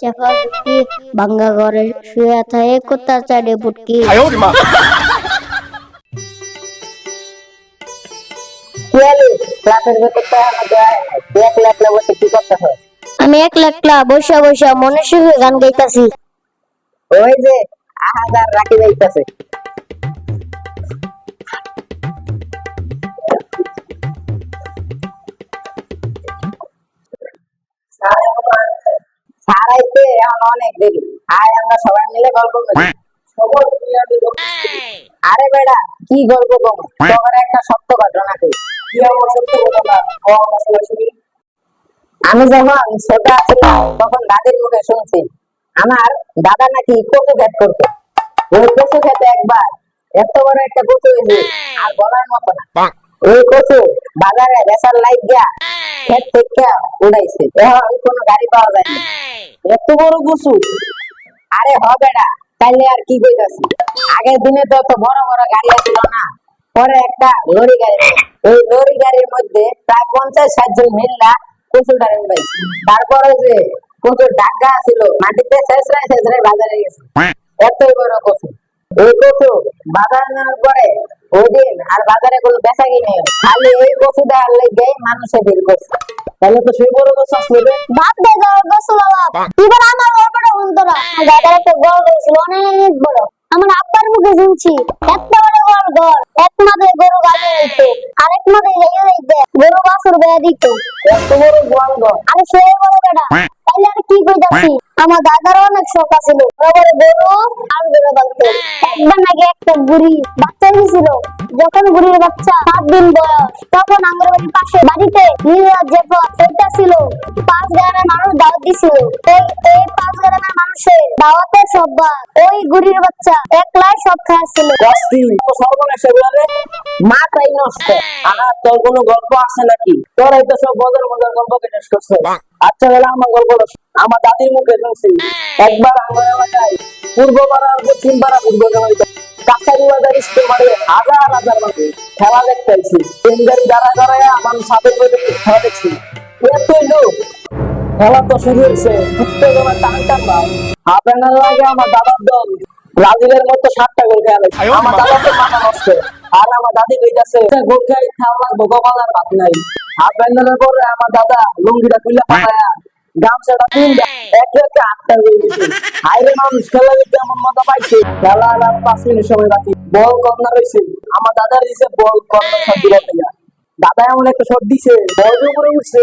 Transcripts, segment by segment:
চেপা শুয়ে থাকে কোথা পুটকি আমি এক লাখলা ক্লাব বসে বসে মনে শুয়ে গান গাইতাছি। ওই যে আহাজার রাখি গাইতাছে সারাইতে এখন অনেক দেরি। আয় আমরা সবাই মিলে গল্প করি। আরে বেড়া কি গল্প কম তোমার একটা সত্য ঘটনা কি আমি যখন ছোট ছিলাম তখন দাদির মুখে শুনছি আমার দাদা নাকি কচু ক্ষেত করতো ওই কচু খেতে একবার এত বড় একটা কচু হয়েছে আর বলার মতো না। ওই কচু বাজারে বেচার লাইক গিয়া ক্ষেত থেকে উড়াইছে। এখন কোনো গাড়ি পাওয়া যায় না। এত বড় কচু আরে হবে না, তাইলে আর কি কইতাছি? আগের দিনে তো এত বড় বড় গাড়ি ছিল না, পরে একটা লরি গাড়ি। ওই লরি গাড়ির মধ্যে প্রায় পঞ্চাশ ষাট মিল্লা কচু গাড়ি উড়াইছে তারপরে যে কচুর ডাকা ছিল মাটিতে শেষরায় শেষরায় বাজারে গেছে। এতই বড় কচু এই কচু বাজার নেওয়ার পরে ওই দিন আর বাজারে কোনো বেচা কিনে খালি এই কচু দেওয়ার লেগে মানুষে ভিড় করছে। তাহলে তো সেই বড় আসলে রে। বাপ দে যাও বসে বাবা। এবার আমার গল্পটা শুনতরা দাদার একটা গল্প ছিল অনেক বড়। আমার আব্বার মুখে শুনছি একটা বড় ঘর ঘর এক মাথায় গরু গালে আর আরেক মাথায় যাইয়ে যাইতে গরু বাছুর বেয়া দিত। এত বড় গোয়াল ঘর আরে সে বড় বেটা তাইলে আর কি কইতাছি? আমার দাদারও অনেক শখ আছিল। গরু আর গরু একবার নাকি একটা বুড়ি বাচ্চা দিছিল যখন বুড়ির বাচ্চা সাত দিন বয়স, তখন আঙ্গুর বাড়ির পাশে বাড়িতে নীলরাজ যে পথ ছিল পাঁচ গ্রামের মানুষ দাওয়াত দিছিল। এই পাঁচ গ্রামের মানুষের দাওয়াতে সব্বা। ওই গুড়ির বাচ্চা, একলাই সব খাচ্ছিল সর্বনাশ মাথাই নষ্ট। আর তোর কোনো গল্প আছে নাকি? তোর এই তো সব মজার মজার গল্প শেষ করছে আচ্ছা বেলা আমার গল্প আমার দাদির মুখে শুনছি। একবার আমার এলাকায় পূর্ব পাড়া পশ্চিম পাড়া পূর্ব কাছারি বাজার স্কুল মাঠে হাজার হাজার মানুষ খেলা দেখতে আইছি দাঁড়া করায় আমার সাথে খেলা দেখছি। এতই লোক। খেলা তো শুরু হয়েছে। উত্তেজনা টান টান ভাব হাফ লাগে আমার দাদার দল। ব্রাজিলের মতো সাতটা গোল খেয়াল আয়ো আমার। দাদা তো মাথা নষ্ট। আর আমার দাদি কইতাছে গোল খেয়ে লাগবো গোপাল আর বাকি নাই। হাফ এনারের পরে আমার দাদা লুঙ্গিটা খুলে পাঠায়া গামছাটা এক আটটা হয়ে গেছে মানুষ খেলা দেখতে এমন মজা পাইছে। খেলা আর পাঁচ মিনিট সময় বাকি। বল কর্নার হয়েছে আমার দাদার দিছে বল কর্নার সব দিলে দাদা এমন একটা শট দিছে বল উপরে উঠছে।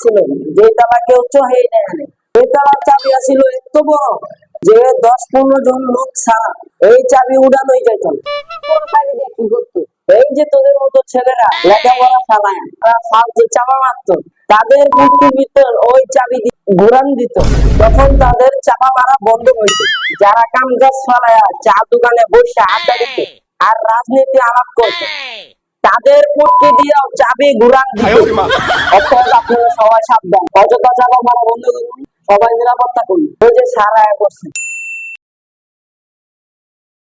ছিল যে তালার চাবি আছিল এত বড়, যে দশ পনেরো জন লোক ছাড়া এই চাবি উড়ানোই যেত এই যে তোদের মতো ছেলেরা লেখাপড়া চাপা তাদের মুক্তির ভিতর ওই চাবি ঘুরান দিত। তখন তাদের চাপা মারা বন্ধ হইত। যারা কাম কাজ ফলায়া, চা দোকানে বসে আড্ডা দিত, আর রাজনীতি আলাপ করতো। তাদের পুটকি দিয়ে চাবি ঘুরান সবাই সাবধান। অযোধ্যা যাব বন্ধ বন্ধু সবাই নিরাপত্তা করুন। ওই যে সারা করছে।